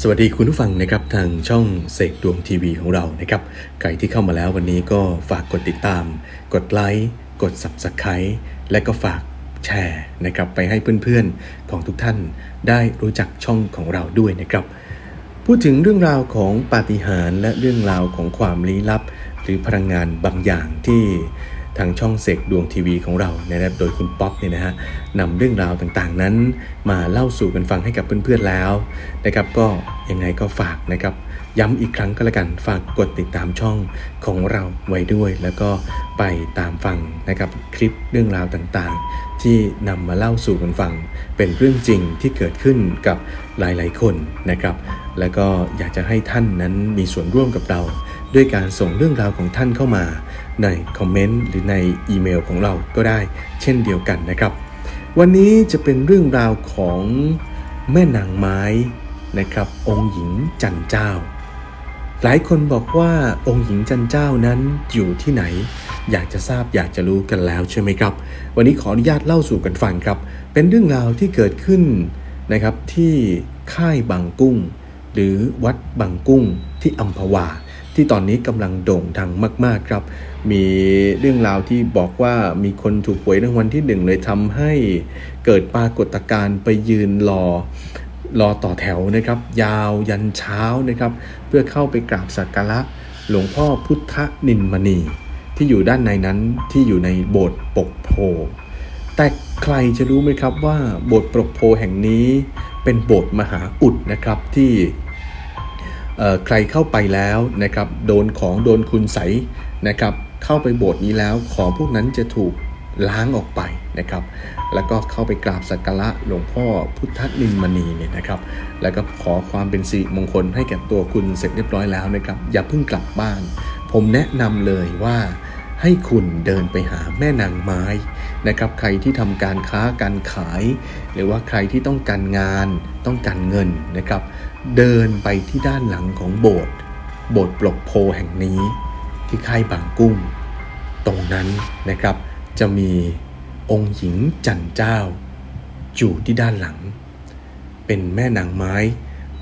สวัสดีคุณผู้ฟังนะครับทางช่องเสกดวงทีวีของเรานะครับใครที่เข้ามาแล้ววันนี้ก็ฝากกดติดตาม กดไลค์กด Subscribe และก็ฝากแชร์นะครับไปให้เพื่อนๆของทุกท่านได้รู้จักช่องของเราด้วยนะครับพูดถึงเรื่องราวของปาฏิหาริย์และเรื่องราวของความลี้ลับ หรือพลังงานบางอย่างที่ ทางช่องเสกดวงทีวีของเรานะครับโดยคุณป๊อปเนี่ยนะฮะนำเรื่องราวต่างๆนั้น มาเล่าสู่กันฟังให้กับเพื่อนๆแล้วนะครับก็ยังไงก็ฝากนะครับย้ำอีกครั้งก็แล้วกันฝากกดติดตามช่องของเราไว้ด้วย แล้วก็ไปตามฟังนะครับคลิปเรื่องราวต่างๆ ที่นำมาเล่าสู่กันฟัง เป็นเรื่องจริงที่เกิดขึ้นกับหลายๆคนนะครับ แล้วก็อยากจะให้ท่านนั้นมีส่วนร่วมกับเรา ด้วยการส่งเรื่องราวของท่านเข้ามา ในคอมเมนต์หรือในอีเมลของเราก็ได้เช่นเดียวกันนะครับ วันนี้จะเป็นเรื่องราวของแม่นางไม้นะครับ องค์หญิงจันเจ้า หลายคนบอกว่าองค์หญิงจันเจ้านั้นอยู่ที่ไหน อยากจะทราบอยากจะรู้กันแล้วใช่ไหมครับ วันนี้ขออนุญาตเล่าสู่กันฟังครับ เป็นเรื่องราวที่เกิดขึ้นนะครับที่ค่ายบางกุ้ง หรือวัดบางกุ้งที่อัมพวา ที่ตอนนี้กำลังโด่งดังมาก ๆ ครับ มีเรื่องราวที่บอกว่ามีคนถูกหวยรางวัลที่หนึ่งเลยทำให้เกิดปรากฏการณ์ไปยืนรอรอต่อแถวนะครับ ยาวยันเช้านะครับ เพื่อเข้าไปกราบสักการะหลวงพ่อพุทธนินมณี ที่อยู่ด้านในนั้นที่อยู่ในโบสถ์ปกโพแต่ใครจะรู้ไหมครับว่าโบสถ์ปกโพแห่งนี้เป็นโบสถ์มหาอุดนะครับที่ ใครเข้าไปแล้วนะครับโดนของโดนคุณใสนะครับเข้าไปโบสถ์นี้แล้วของพวกนั้นจะถูกล้างออกไปนะครับ แล้วก็เข้าไปกราบสักการะหลวงพ่อพุทธนินมณีเนี่ยนะครับ แล้วก็ขอความเป็นสิริมงคลให้แก่ตัวคุณเสร็จเรียบร้อยแล้วนะครับ อย่าเพิ่งกลับบ้าน ผมแนะนำเลยว่าให้คุณเดินไปหาแม่นางไม้นะครับ ใครที่ทำการค้าการขาย หรือว่าใครที่ต้องการงานต้องการเงินนะครับ เดินไปที่ด้านหลังของโบสถ์โบสถ์ปลกโพแห่งนี้ ที่ค่ายบางกุ้ง ตรงนั้นนะครับ จะมีองค์หญิงจันเจ้า อยู่ที่ด้านหลัง เป็นแม่นางไม้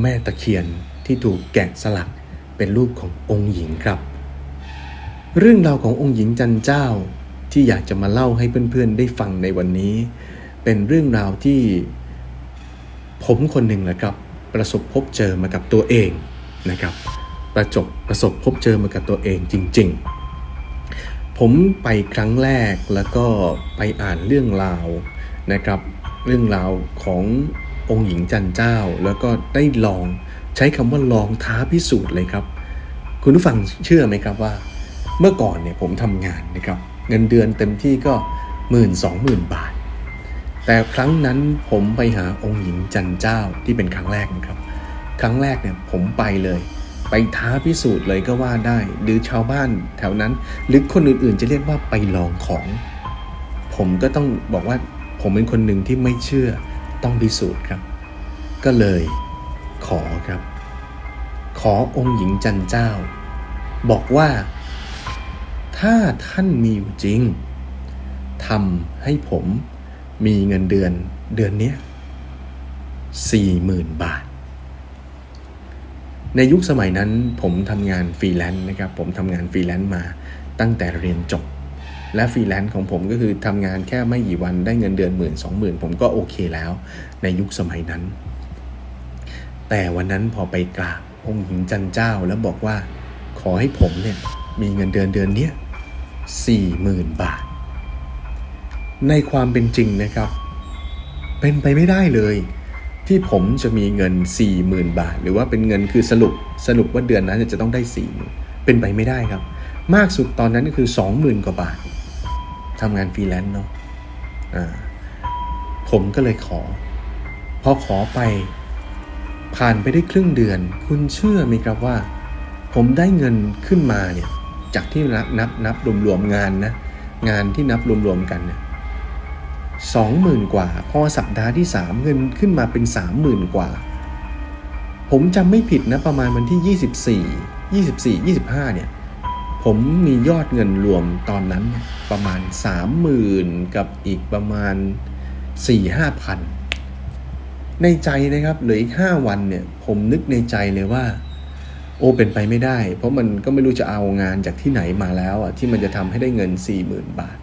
แม่ตะเคียนที่ถูกแกะสลักเป็นรูปขององค์หญิงครับ เรื่องราวขององค์หญิงจันเจ้าที่อยากจะมาเล่าให้เพื่อนๆ ได้ฟังในวันนี้ เป็นเรื่องราวที่ผมคนหนึ่งแหละครับ ประสบพบเจอมากับตัวเองนะครับประจบประสบพบเจอมากับตัวเองจริง ๆ ผมไปครั้งแรกแล้วก็ไปอ่านเรื่องราวนะครับ เรื่องราวขององค์หญิงจันเจ้า แล้วก็ได้ลองใช้คำว่าลองท้าพิสูจน์เลยครับ คุณผู้ฟังเชื่อไหมครับว่า เมื่อก่อนเนี่ยผมทำงานนะครับ เงินเดือนเต็มที่ก็หมื่นสองหมื่นบาท แต่ครั้งนั้นผมไปหาองค์หญิงจันเจ้าที่เป็นครั้งแรกนะครับ ครั้งแรกเนี่ยผมไปเลย ไปท้าพิสูจน์เลยก็ว่าได้ หรือชาวบ้านแถวนั้น หรือคนอื่นๆ จะเรียกว่าไปลองของ ผมก็ต้องบอกว่าผมเป็นคนหนึ่งที่ไม่เชื่อต้องพิสูจน์ครับ ก็เลยขอครับ ขอองค์หญิงจันเจ้า บอกว่า ถ้าท่านมีอยู่จริงทำให้ผม มีเงินเดือนเดือนนี้สี่หมื่นบาท ในยุคสมัยนั้นผมทำงานฟรีแลนซ์นะครับ ผมทำงานฟรีแลนซ์มาตั้งแต่เรียนจบ และฟรีแลนซ์ของผมก็คือทำงานแค่ไม่กี่วันได้เงินเดือนหมื่นสองหมื่นผมก็โอเคแล้ว ในยุคสมัยนั้น แต่วันนั้นพอไปกราบองค์หญิงจันเจ้าแล้วบอกว่า ขอให้ผมเนี่ยมีเงินเดือนเดือนนี้สี่หมื่นบาท ในความเป็นจริงนะครับ เป็นไปไม่ได้เลย ที่ผมจะมีเงิน 40,000 บาท หรือว่าเป็นเงินคือสรุปสรุปว่าเดือนนั้นจะต้องได้4 0,000เป็นไปไม่ได้ครับ มากสุดตอนนั้นก็คือ 20,000 กว่าบาททำงานฟรีแลนซ์เนาะอ่าผมก็เลยขอ พอขอไป ผ่านไปได้ครึ่งเดือน คุณเชื่อไหมครับว่า ผมได้เงินขึ้นมาเนี่ยจากที่นับนับนับรวมๆงานนะงานที่นับรวมๆกันเนี่ย สองหมื่นกว่า พอสัปดาห์ที่สามเงินขึ้นมาเป็นสามหมื่นกว่า ผมจำไม่ผิดนะประมาณวันที่ยี่สิบสี่ยี่สิบสี่ยี่สิบห้าเนี่ย ผมมียอดเงินรวมตอนนั้นประมาณสามหมื่นกับอีกประมาณสี่ห้าพันในใจนะครับเหลืออีกห้าวันเนี่ย ผมนึกในใจเลยว่า โอ้เป็นไปไม่ได้ เพราะมันก็ไม่รู้จะเอางานจากที่ไหนมาแล้วอะที่มันจะทำให้ได้เงินสี่หมื่นบาท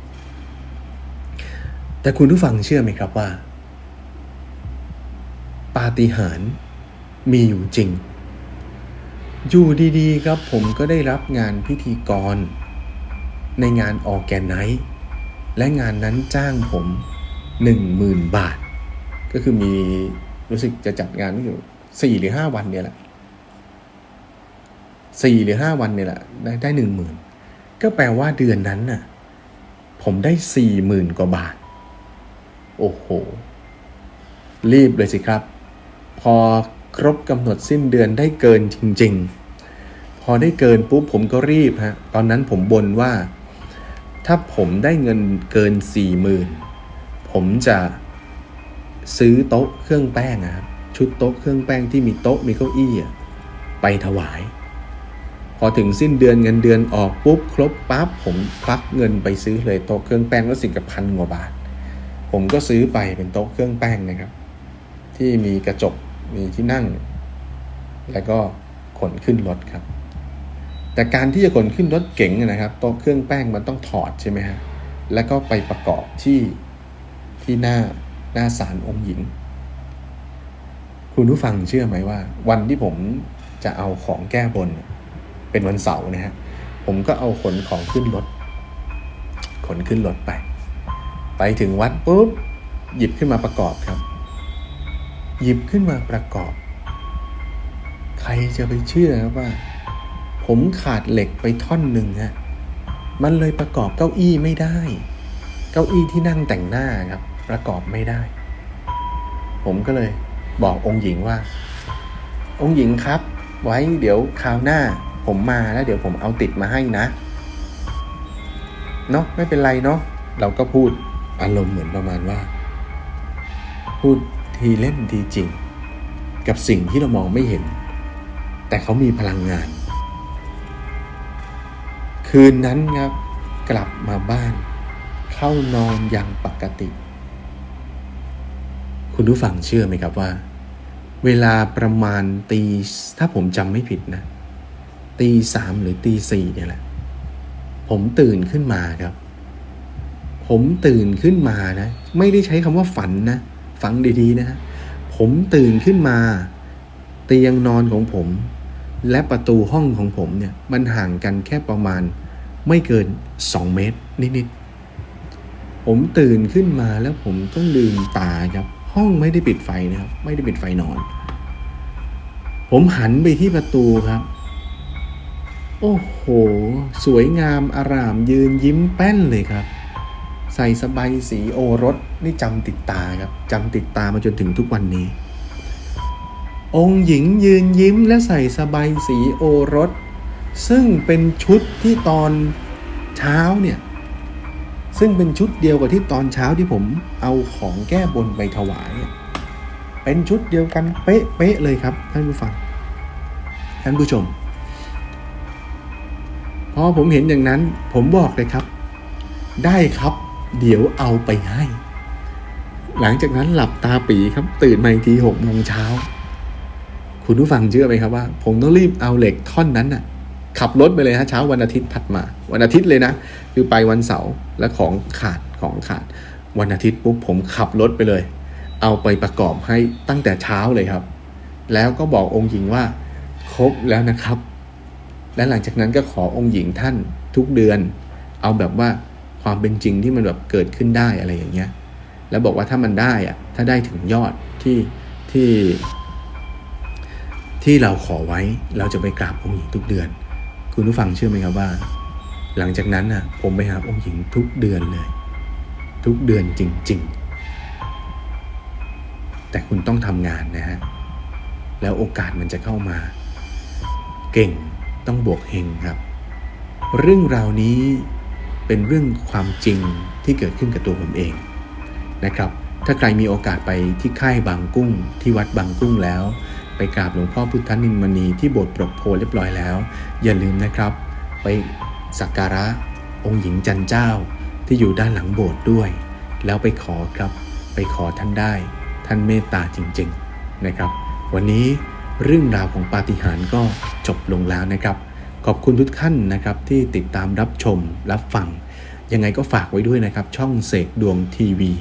แต่คุณผู้ฟังเชื่อไหมครับว่า ปาฏิหาริย์มีอยู่จริง อยู่ดีๆครับผมก็ได้รับงานพิธีกร ในงานออแกนไนท์และงานนั้นจ้างผมหนึ่งหมื่นบาท ก็คือมีรู้สึกจะจัดงานอยู่สี่หรือห้าวันเนี่ยแหละสี่หรือห้าวันเนี่ยแหละได้ได้หนึ่งหมื่นก็แปลว่าเดือนนั้นน่ะ ผมได้สี่หมื่นกว่าบาท โอ้โห รีบเลยสิครับ พอครบกำหนดสิ้นเดือนได้เกินจริง ๆ พอได้เกินปุ๊บผมก็รีบฮะ ตอนนั้นผมบนว่า ถ้าผมได้เงินเกินสี่หมื่นผมจะซื้อโต๊ะเครื่องแป้งอะครับชุดโต๊ะเครื่องแป้งที่มีโต๊ะมีเก้าอี้ไปถวาย พอถึงสิ้นเดือนเงินเดือนออกปุ๊บครบปั๊บผมควักเงินไปซื้อเลยโต๊ะเครื่องแป้งแล้วสิกับพันกว่าบาท ผมก็ซื้อไปเป็นโต๊ะเครื่องแป้งนะครับ ที่มีกระจกมีที่นั่ง แล้วก็ขนขึ้นรถครับ แต่การที่จะขนขึ้นรถเก๋งนะครับโต๊ะเครื่องแป้งมันต้องถอดใช่ไหมฮะแล้วก็ไปประกอบที่ที่หน้าหน้าศาลองค์หญิง คุณผู้ฟังเชื่อไหมว่า วันที่ผมจะเอาของแก้บน เป็นวันเสาร์นะฮะผมก็เอาขนของขึ้นรถ ขนขึ้นรถไป ไปถึงวัดปุ๊บหยิบขึ้นมาประกอบครับ หยิบขึ้นมาประกอบ ใครจะไปเชื่อครับว่า ผมขาดเหล็กไปท่อนหนึ่งฮะมันเลยประกอบเก้าอี้ไม่ได้ เก้าอี้ที่นั่งแต่งหน้าครับ ประกอบไม่ได้ ผมก็เลยบอกองค์หญิงว่า องค์หญิงครับ ไว้เดี๋ยวคราวหน้า ผมมาแล้วเดี๋ยวผมเอาติดมาให้นะเนาะไม่เป็นไรเนาะเราก็พูด อารมณ์เหมือนประมาณว่า พูดทีเล่นทีจริง กับสิ่งที่เรามองไม่เห็น แต่เขามีพลังงาน คืนนั้นครับกลับมาบ้าน เข้านอนอย่างปกติ คุณผู้ฟังเชื่อไหมครับว่า เวลาประมาณตีถ้าผมจำไม่ผิดนะตีสามหรือตีสี่เนี่ยแหละ ผมตื่นขึ้นมาครับ ผมตื่นขึ้นมานะ ไม่ได้ใช้คำว่าฝันนะ ฟังดีๆนะฮะผมตื่นขึ้นมา เตียงนอนของผม และประตูห้องของผมเนี่ยมันห่างกันแค่ประมาณ ไม่เกิน 2 เมตรนิดๆผมตื่นขึ้นมาแล้วผมก็ลืมตาครับ ห้องไม่ได้ปิดไฟนะครับ ไม่ได้ปิดไฟนอน ผมหันไปที่ประตูครับ โอ้โห สวยงามอารามยืนยิ้มแป้นเลยครับ ใส่สบายสีโอรสนี่จำติดตาครับจำติดตามาจนถึงทุกวันนี้ องค์หญิงยืนยิ้มและใส่สบายสีโอรส ซึ่งเป็นชุดที่ตอนเช้าเนี่ย ซึ่งเป็นชุดเดียวกับที่ตอนเช้าที่ผมเอาของแก้บนไปถวาย เป็นชุดเดียวกันเป๊ะเป๊ะเลยครับท่านผู้ฟังท่านผู้ชมพอผมเห็นอย่างนั้นผมบอกเลยครับ ได้ครับ เดี๋ยวเอาไปให้ หลังจากนั้นหลับตาปีครับ ตื่นมาอีกทีหกโมงเช้า คุณผู้ฟังเชื่อไหมครับว่า ผมต้องรีบเอาเหล็กท่อนนั้นน่ะ ขับรถไปเลยฮะเช้าวันอาทิตย์ถัดมา วันอาทิตย์เลยนะ คือไปวันเสาร์แล้วของขาดของขาด วันอาทิตย์ปุ๊บผมขับรถไปเลย เอาไปประกอบให้ตั้งแต่เช้าเลยครับ แล้วก็บอกองค์หญิงว่า ครบแล้วนะครับ และหลังจากนั้นก็ขอองค์หญิงท่านทุกเดือน เอาแบบว่า ความเป็นจริงที่มันแบบเกิดขึ้นได้อะไรอย่างเงี้ย แล้วบอกว่าถ้ามันได้อะถ้าได้ถึงยอดที่ที่ ที่เราขอไว้เราจะไปกราบองค์หญิงทุกเดือน คุณผู้ฟังเชื่อไหมครับว่า หลังจากนั้นน่ะ ผมไปหาองค์หญิงทุกเดือนเลย ทุกเดือนจริง ๆ แต่คุณต้องทำงานนะฮะแล้วโอกาสมันจะเข้ามา เก่งต้องบวกเฮงครับ เรื่องราวนี้ เป็นเรื่องความจริงที่เกิดขึ้นกับตัวผมเองนะครับ ถ้าใครมีโอกาสไปที่ค่ายบางกุ้ง ที่วัดบางกุ้งแล้ว ไปกราบหลวงพ่อพุทธนินมณีที่โบสถ์ปรกโพเรียบร้อยแล้ว อย่าลืมนะครับ ไปสักการะองค์หญิงจันเจ้าที่อยู่ด้านหลังโบสถ์ด้วย แล้วไปขอครับไปขอท่านได้ ท่านท่านเมตตาจริง ๆนะครับ วันนี้เรื่องราวของปาฏิหาริย์ก็จบลงแล้วนะครับ ขอบคุณทุกท่านนะครับที่ติดตามรับชมรับฟัง ยังไงก็ฝากไว้ด้วยนะครับ ช่องเสกดวงทีวี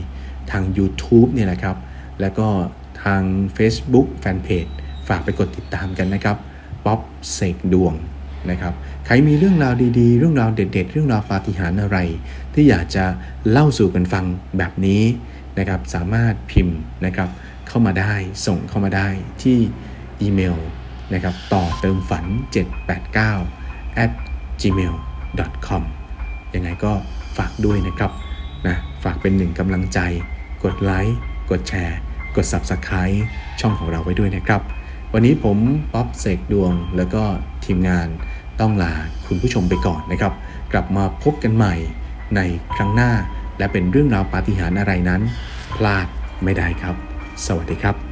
ทาง YouTube เนี่ยนะครับ แล้วก็ทาง Facebook Fanpage ฝากไปกดติดตามกันนะครับป๊อปเสกดวงนะครับใครมีเรื่องราวดีๆ เรื่องราวเด็ด ๆ เรื่องราวปาฏิหาริย์อะไร ที่อยากจะเล่าสู่กันฟังแบบนี้นะครับสามารถพิมพ์นะครับเข้ามาได้ส่งเข้ามาได้ที่อีเมล นะครับต่อเติมฝัน 789 at gmail com ยังไงก็ฝากด้วยนะครับนะฝากเป็นหนึ่งกำลังใจ กดไลค์ กดแชร์ กด Subscribe ช่องของเราไว้ด้วยนะครับ วันนี้ผมป๊อปเสกดวงแล้วก็ทีมงานต้องลาคุณผู้ชมไปก่อนนะครับ กลับมาพบกันใหม่ในครั้งหน้า และเป็นเรื่องราวปาฏิหาริย์อะไรนั้น พลาดไม่ได้ครับ สวัสดีครับ